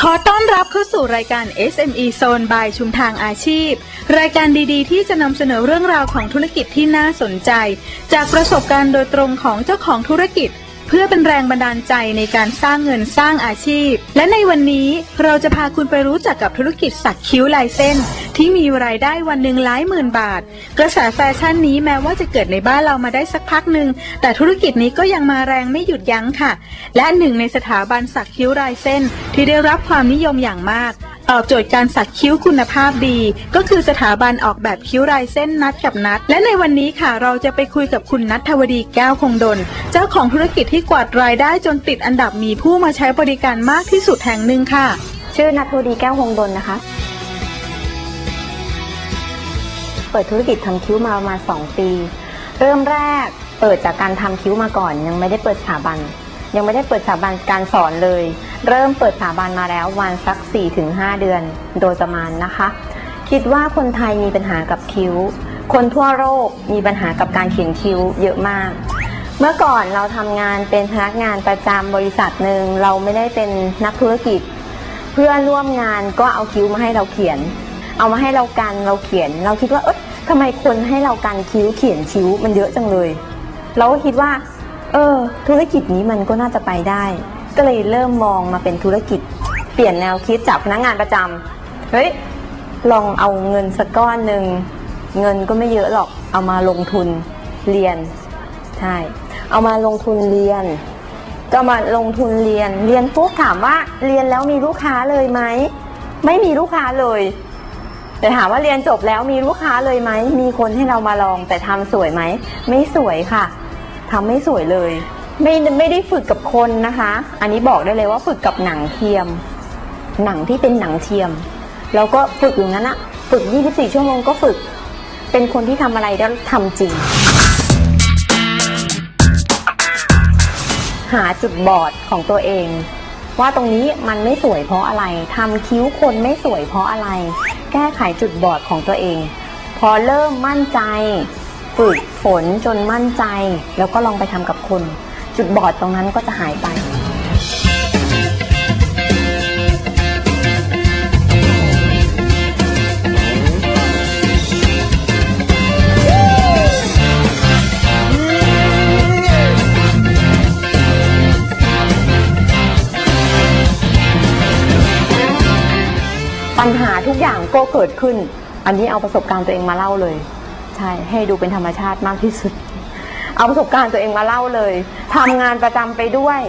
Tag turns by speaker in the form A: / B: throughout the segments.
A: ขอต้อนรับเข้าสู่รายการ SME Zone by ชุมทางอาชีพ รายการดีๆ ที่จะนำเสนอเรื่องราวของธุรกิจที่น่าสนใจ จากประสบการณ์โดยตรงของเจ้าของธุรกิจ เพื่อเป็นแรงบันดาลใจในการสร้างเงินสร้างอาชีพ และในวันนี้เราจะพาคุณไปรู้จักกับธุรกิจสักคิ้วลายเส้น ที่มีรายได้วันหนึ่งหลายหมื่นบาท กระแสแฟชั่นนี้แม้ว่าจะเกิดในบ้านเรามาได้สักพักหนึ่งแต่ธุรกิจนี้ก็ยังมาแรงไม่หยุดยั้งค่ะ และหนึ่งในสถาบันสักคิ้วลายเส้น ที่ได้รับความนิยมอย่างมาก ตอบโจทย์การสักคิ้วคุณภาพดี ก็คือสถาบันออกแบบคิ้วลายเส้นนัดกับนัด และในวันนี้ค่ะเราจะไปคุยกับคุณนัทวดีแก้วคงดลเจ้าของธุรกิจที่กวาดรายได้จนติดอันดับมีผู้มาใช้บริการมากที่สุดแห่งหนึ่งค่ะ
B: ชื่อนัทวดีแก้วหงดลนะคะ เปิดธุรกิจทำคิ้วมาประมาณ 2 ปี เริ่มแรกเปิดจากการทำคิ้วมาก่อน ยังไม่ได้เปิดสถาบัน ยังไม่ได้เปิดสถาบันการสอนเลย เริ่มเปิดสถาบันมาแล้ววันสัก 4-5 เดือนโดยประมาณนะคะ คิดว่าคนไทยมีปัญหากับคิ้ว คนทั่วโลกมีปัญหากับการเขียนคิ้วเยอะมาก เมื่อก่อนเราทำงานเป็นพนักงานประจำบริษัทหนึ่งเราไม่ได้เป็นนักธุรกิจ เพื่อนร่วมงานก็เอาคิ้วมาให้เราเขียน เอามาให้เรากันเราเขียน เราคิดว่าเอ๊ะทำไมคนให้เรากันคิ้วเขียนคิ้วมันเยอะจังเลย เราก็คิดว่า เออ ธุรกิจนี้มันก็น่าจะไปได้ ก็เลยเริ่มมองมาเป็นธุรกิจ เปลี่ยนแนวคิดจากพนักงานประจำเฮ้ยลองเอาเงินสักก้อนหนึ่งเงินก็ไม่เยอะหรอกเอามาลงทุนเรียนใช่เอามาลงทุนเรียน ก็มาลงทุนเรียน เรียนปุ๊บถามว่าเรียนแล้วมีลูกค้าเลยไหมไม่มีลูกค้าเลยแต่ถามว่าเรียนจบแล้วมีลูกค้าเลยไหมมีคนให้เรามาลองแต่ทำสวยไหมไม่สวยค่ะ ทำไม่สวยเลย ไม่ไม่ได้ฝึกกับคนนะคะ อันนี้บอกได้เลยว่าฝึกกับหนังเทียม หนังที่เป็นหนังเทียม แล้วก็ฝึกอย่างนั้นอะฝึก 24 ชั่วโมงก็ฝึก เป็นคนที่ทำอะไรแล้วทำจริง หาจุดบอดของตัวเอง ว่าตรงนี้มันไม่สวยเพราะอะไรทำคิ้วคนไม่สวยเพราะอะไร แก้ไขจุดบอดของตัวเอง พอเริ่มมั่นใจ ฝึกฝนจนมั่นใจ แล้วก็ลองไปทำกับคน จุดบอดตรงนั้นก็จะหายไป ปัญหาทุกอย่างก็เกิดขึ้น อันนี้เอาประสบการณ์ตัวเองมาเล่าเลย ใช่ให้ดูเป็นธรรมชาติมากที่สุด เอาประสบการณ์ตัวเองมาเล่าเลยทำงานประจำไปด้วย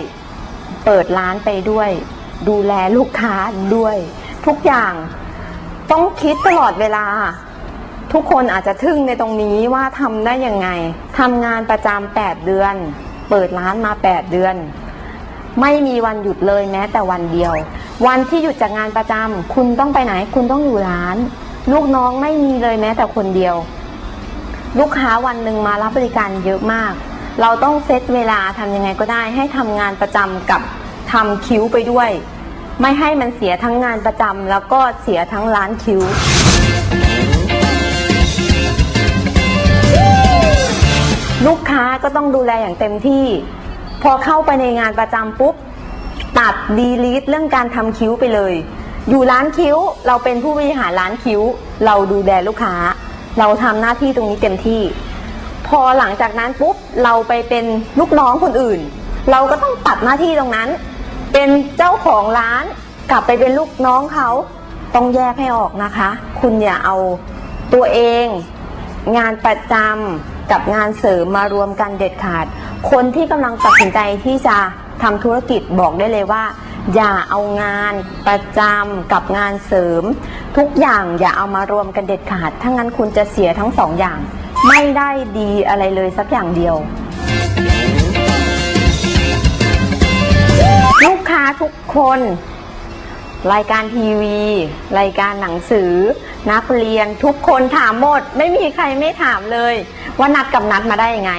B: เปิดร้านไปด้วย ดูแลลูกค้าด้วย ทุกอย่างต้องคิดตลอดเวลา ทุกคนอาจจะทึ่งในตรงนี้ว่าทำได้ยังไงทำงานประจำแปดเดือน เปิดร้านมาแปดเดือน ไม่มีวันหยุดเลยแม้แต่วันเดียว วันที่หยุดจากงานประจำคุณต้องไปไหน คุณต้องอยู่ร้าน ลูกน้องไม่มีเลยแม้แต่คนเดียว ลูกค้าวันหนึ่งมารับบริการเยอะมาก เราต้องเซตเวลาทำยังไงก็ได้ ให้ทำงานประจำกับทำคิ้วไปด้วย ไม่ให้มันเสียทั้งงานประจำแล้วก็เสียทั้งร้านคิ้ว ลูกค้าก็ต้องดูแลอย่างเต็มที่ พอเข้าไปในงานประจำปุ๊บ ตัดดีลีทเรื่องการทำคิ้วไปเลย อยู่ร้านคิ้วเราเป็นผู้บริหารร้านคิ้ว เราดูแลลูกค้า เราทำหน้าที่ตรงนี้เต็มที่ พอหลังจากนั้นปุ๊บเราไปเป็นลูกน้องคนอื่น เราก็ต้องตัดหน้าที่ตรงนั้น เป็นเจ้าของร้านกลับไปเป็นลูกน้องเขาต้องแยกให้ออกนะคะ คุณอย่าเอาตัวเอง งานประจำกับงานเสริมมารวมกันเด็ดขาด คนที่กำลังตัดสินใจที่จะ ทำธุรกิจบอกได้เลยว่า อย่าเอางานประจำกับงานเสริม ทุกอย่างอย่าเอามารวมกันเด็ดขาดถ้างั้นคุณจะเสียทั้งสองอย่าง ไม่ได้ดีอะไรเลยสักอย่างเดียวลูกค้าทุกคน รายการทีวี รายการหนังสือ นักเรียนทุกคนถามหมด ไม่มีใครไม่ถามเลย ว่านัดกับนัดมาได้ยังไง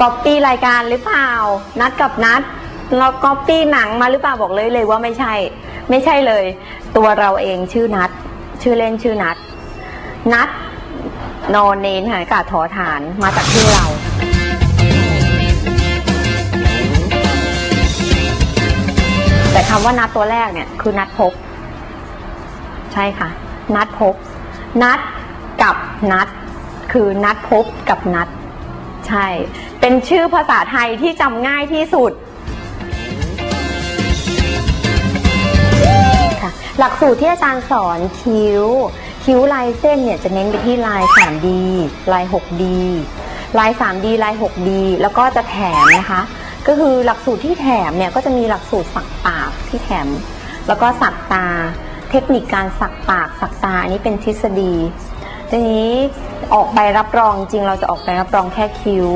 B: ก๊อปปี้รายการหรือเปล่า นัดกับนัด เราก๊อปปี้หนังมาหรือเปล่าบอกเลยเลยว่าไม่ใช่ ไม่ใช่เลย ตัวเราเองชื่อนัดชื่อเล่นชื่อนัดนัดนอนเนนหายกาถอฐานมาจากชื่อเราแต่คำว่านัดตัวแรกเนี่ยคือนัดพบ ใช่ค่ะ นัดพบ นัดกับนัด คือนัดพบกับนัด ใช่ เป็นชื่อภาษาไทยที่จำง่ายที่สุด ค่ะ หลักสูตรที่อาจารย์สอนคิ้ว คิ้วลายเส้นเนี่ยจะเน้นไปที่ลาย 3D ลาย 6D ลาย 3D ลาย 6D แล้วก็จะแถมนะคะ ก็คือหลักสูตรที่แถมเนี่ยก็จะมีหลักสูตรสักปากที่แถม แล้วก็สักตา เทคนิคการสักปากสักตาอันนี้เป็นทฤษฎี ทีนี้ออกใบรับรองจริงเราจะออกใบรับรองแค่คิ้ว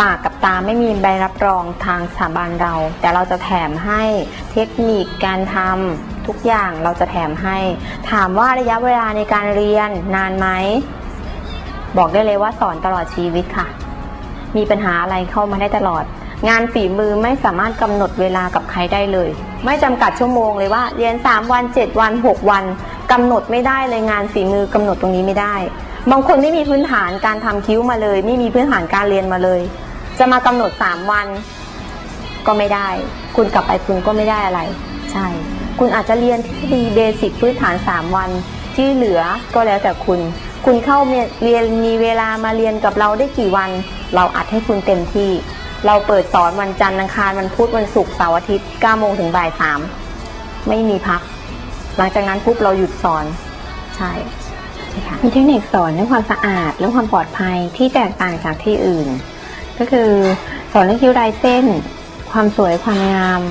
B: ปากกับตาไม่มีใบรับรองทางสถาบันเรา แต่เราจะแถมให้เทคนิคการทำ ทุกอย่างเราจะแถมให้ ถามว่าระยะเวลาในการเรียนนานไหม บอกได้เลยว่าสอนตลอดชีวิตค่ะ มีปัญหาอะไรเข้ามาได้ตลอด งานฝีมือไม่สามารถกำหนดเวลากับใครได้เลย ไม่จำกัดชั่วโมงเลยว่าเรียน 3 วัน 7 วัน 6 วันกำหนดไม่ได้เลยงานฝีมือกำหนดตรงนี้ไม่ได้ บางคนไม่มีพื้นฐานการทำคิ้วมาเลย ไม่มีพื้นฐานการเรียนมาเลย จะมากำหนด 3 วันก็ไม่ได้ คุณกลับไปคุณก็ไม่ได้อะไร ใช่ คุณอาจจะเรียนที่ดีเบสิกพื้นฐาน 3 วัน ที่เหลือก็แล้วแต่คุณ คุณเข้าเรียนมีเวลามาเรียนกับเราได้กี่วัน เราอัดให้คุณเต็มที่ เราเปิดสอนวันจันทร์อังคารวันพุธวันศุกร์เสาร์อาทิตย์9โมงถึงบ่าย3ไม่มีพัก หลังจากนั้นปุ๊บเราหยุดสอนใช่ใช่ค่ะมีเทคนิคสอนเรื่องความสะอาดเรื่องความปลอดภัยที่แตกต่างจากที่อื่น ก็คือสอนเรื่องคิ้วลายเส้น ความสวยความงาม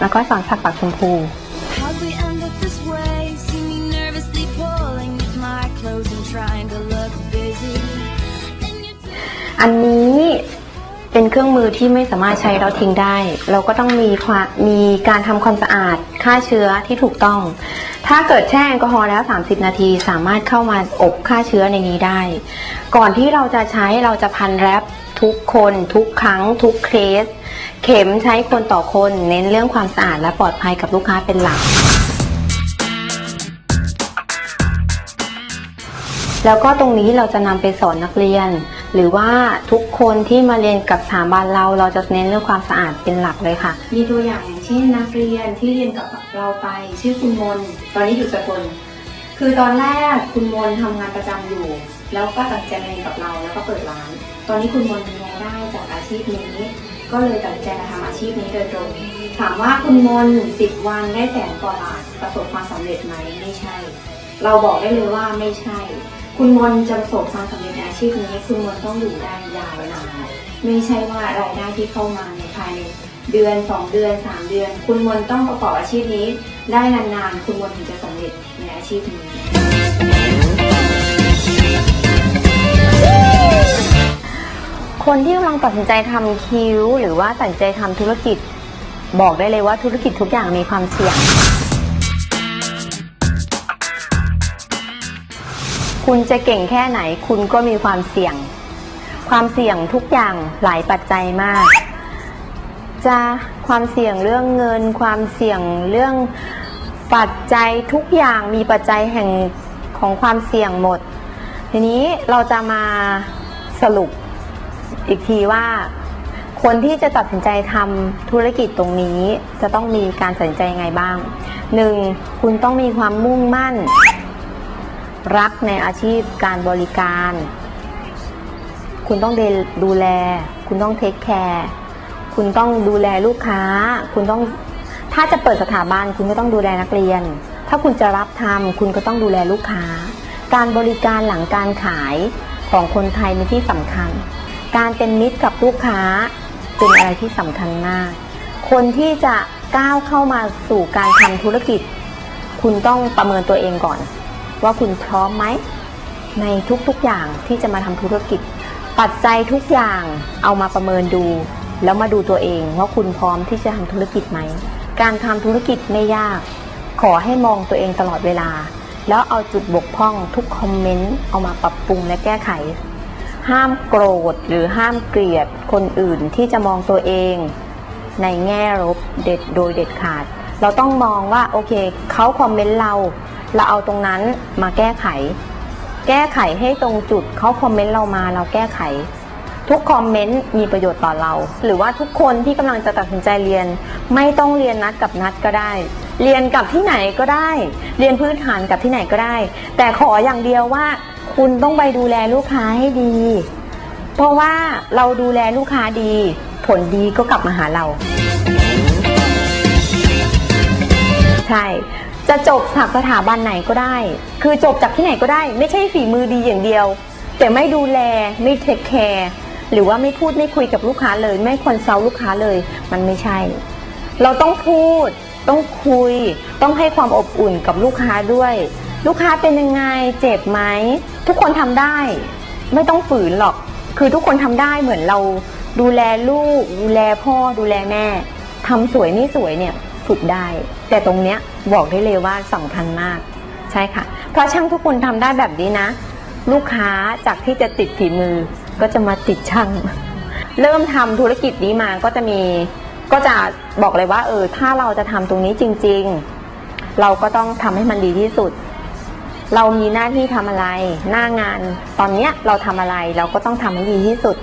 B: แล้วก็สอนสักปากชมพู อันนี้เป็นเครื่องมือที่ไม่สามารถใช้แล้วทิ้งได้ เราก็ต้องมีความมีการทำความสะอาดฆ่าเชื้อที่ถูกต้อง ถ้าเกิดแช่แอลกอฮอล์แล้ว 30 นาทีสามารถเข้ามาอบฆ่าเชื้อในนี้ได้ ก่อนที่เราจะใช้เราจะพันแรปทุกคนทุกครั้งทุกเคส เข็มใช้คนต่อคน เน้นเรื่องความสะอาดและปลอดภัยกับลูกค้าเป็นหลัก แล้วก็ตรงนี้เราจะนำไปสอนนักเรียน หรือว่าทุกคนที่มาเรียนกับสถาบันเราเราจะเน้นเรื่องความสะอาดเป็นหลักเลยค่ะ มีตัวอย่างอย่างเช่นนักเรียนที่เรียนกับเราไปชื่อคุณมนตอนนี้อยู่สกลคือตอนแรกคุณมนทำงานประจำอยู่ แล้วก็ตัดใจมาเรียนกับเราแล้วก็เปิดร้าน ตอนนี้คุณมนมีรายได้จากอาชีพนี้ ก็เลยตัดใจมาทำอาชีพนี้โดยตรง ถามว่าคุณมนสิบวันได้แสนกว่าบาทประสบความสำเร็จไหมไม่ใช่ เราบอกได้เลยว่าไม่ใช่ คุณมนจะประสบความสำเร็จในอาชีพนี้คุณมนต้องอยู่ได้ยาวนานไม่ใช่ว่ารายได้ที่เข้ามาในภายในเดือนสองเดือนสามเดือน คุณมนต้องประกอบอาชีพนี้ ได้นานๆ คุณมนถึงจะสำเร็จในอาชีพนี้ คนที่กำลังตัดสินใจทำคิ้ว หรือว่าตัดสินใจทำธุรกิจ บอกได้เลยว่าธุรกิจทุกอย่างมีความเสี่ยง คุณจะเก่งแค่ไหน คุณก็มีความเสี่ยง ความเสี่ยงทุกอย่างหลายปัจจัยมาก จะความเสี่ยงเรื่องเงิน ความเสี่ยงเรื่องปัจจัยทุกอย่างมีปัจจัยแห่งของความเสี่ยงหมด ทีนี้เราจะมาสรุปอีกทีว่า คนที่จะตัดสินใจทำธุรกิจตรงนี้ จะต้องมีการตัดสินใจยังไงบ้างหนึ่งคุณต้องมีความมุ่งมั่น รักในอาชีพการบริการ คุณต้องเดดูแล คุณต้องเทคแคร์คุณต้องดูแลลูกค้า คุณต้องถ้าจะเปิดสถาบันคุณก็ต้องดูแลนักเรียน ถ้าคุณจะรับทำคุณก็ต้องดูแลลูกค้า การบริการหลังการขายของคนไทยเป็นที่สำคัญ การเป็นมิตรกับลูกค้าเป็นอะไรที่สำคัญมาก คนที่จะก้าวเข้ามาสู่การทำธุรกิจ คุณต้องประเมินตัวเองก่อน ว่าคุณพร้อมไหมในทุกๆอย่างที่จะมาทำธุรกิจ ปัจจัยทุกอย่างเอามาประเมินดู แล้วมาดูตัวเองว่าคุณพร้อมที่จะทำธุรกิจไหม การทำธุรกิจไม่ยาก ขอให้มองตัวเองตลอดเวลา แล้วเอาจุดบกพร่องทุกคอมเมนต์เอามาปรับปรุงและแก้ไข ห้ามโกรธหรือห้ามเกลียดคนอื่นที่จะมองตัวเอง ในแง่ลบเด็ดโดยเด็ดขาด เราต้องมองว่าโอเคเขาคอมเมนต์เรา เราเอาตรงนั้นมาแก้ไข แก้ไขให้ตรงจุดเขาคอมเมนต์เรามาเราแก้ไข ทุกคอมเมนต์มีประโยชน์ต่อเรา หรือว่าทุกคนที่กำลังจะตัดสินใจเรียน ไม่ต้องเรียนนัดกับนัดก็ได้ เรียนกับที่ไหนก็ได้ เรียนพื้นฐานกับที่ไหนก็ได้ แต่ขออย่างเดียวว่า คุณต้องไปดูแลลูกค้าให้ดี เพราะว่าเราดูแลลูกค้าดี ผลดีก็กลับมาหาเรา ใช่ จะจบจากสถาบันไหนก็ได้ คือจบจากที่ไหนก็ได้ ไม่ใช่ฝีมือดีอย่างเดียว แต่ไม่ดูแลไม่เทคแคร์หรือว่าไม่พูดไม่คุยกับลูกค้าเลย ไม่คอนซัลลูกค้าเลย มันไม่ใช่ เราต้องพูด ต้องคุย ต้องให้ความอบอุ่นกับลูกค้าด้วย ลูกค้าเป็นยังไงเจ็บไหมทุกคนทำได้ ไม่ต้องฝืนหรอก คือทุกคนทำได้เหมือนเราดูแลลูก ดูแลพ่อดูแลแม่ทำสวยไม่สวยเนี่ยฝึกได้ แต่ตรงเนี้ย บอกได้เลยว่าสำคัญมาก ใช่ค่ะ เพราะช่างทุกคนทำได้แบบนี้นะ ลูกค้าจากที่จะติดฝีมือก็จะมาติดช่าง เริ่มทำธุรกิจนี้มาก็จะมีก็จะบอกเลยว่าเออถ้าเราจะทำตรงนี้จริง ๆ เราก็ต้องทำให้มันดีที่สุด เรามีหน้าที่ทำอะไร หน้างานตอนเนี้ยเราทำอะไรเราก็ต้องทำให้ดีที่สุด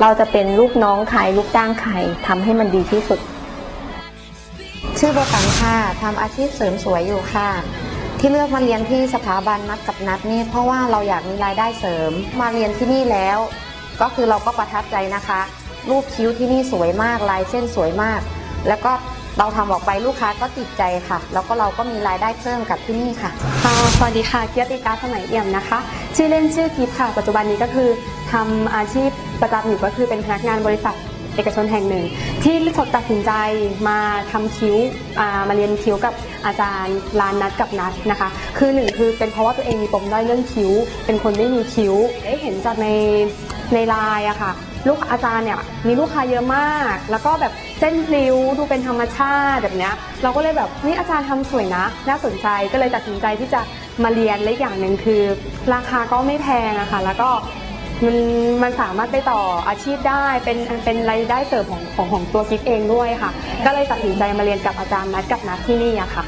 B: เราจะเป็นลูกน้องใครลูกจ้างใครทำให้มันดีที่สุด
C: ชื่อโบตันค่ะทำอาชีพเสริมสวยอยู่ค่ะ ที่เลือกมาเรียนที่สถาบันนัดกับนัดนี่เพราะว่าเราอยากมีรายได้เสริม มาเรียนที่นี่แล้ว ก็คือเราก็ประทับใจนะคะ รูปคิ้วที่นี่สวยมากลายเส้นสวยมาก แล้วก็เราทำออกไปลูกค้าก็ติดใจค่ะ แล้วก็เราก็มีรายได้เพิ่มกับที่นี่ค่ะ
D: ค่ะสวัสดีค่ะเกียรติการสมัยเอี่ยมนะคะ ชื่อเล่นชื่อกิฟค่ะ ปัจจุบันนี้ก็คือทำอาชีพประจำอยู่ก็คือเป็นพนักงานบริษัท เอกชนแห่งหนึ่ง ที่ตัดสินใจมาทำคิ้วมาเรียนคิ้วกับอาจารย์ร้านนัดกับนัดนะคะ คือหนึ่งคือเป็นเพราะว่าตัวเองมีปมด้อยเรื่องคิ้ว เป็นคนไม่มีคิ้วได้เห็นจากในในไลน์อะค่ะลูกอาจารย์เนี่ยมีลูกค้าเยอะมาก แล้วก็แบบเส้นพลิ้วดูเป็นธรรมชาติแบบเนี้ยเราก็เลยแบบเฮ้ยอาจารย์ทำสวยนะ น่าสนใจก็เลยตัดสินใจที่จะมาเรียนและอีกอย่างหนึ่งคือ ราคาก็ไม่แพงอะค่ะแล้วก็ มันมันสามารถไปต่ออาชีพได้เป็นเป็นรายได้เสริมของของของตัวกิฟเองด้วยค่ะ ก็เลยตัดสินใจมาเรียนกับอาจารย์นัดกับนัดที่นี่อะค่ะ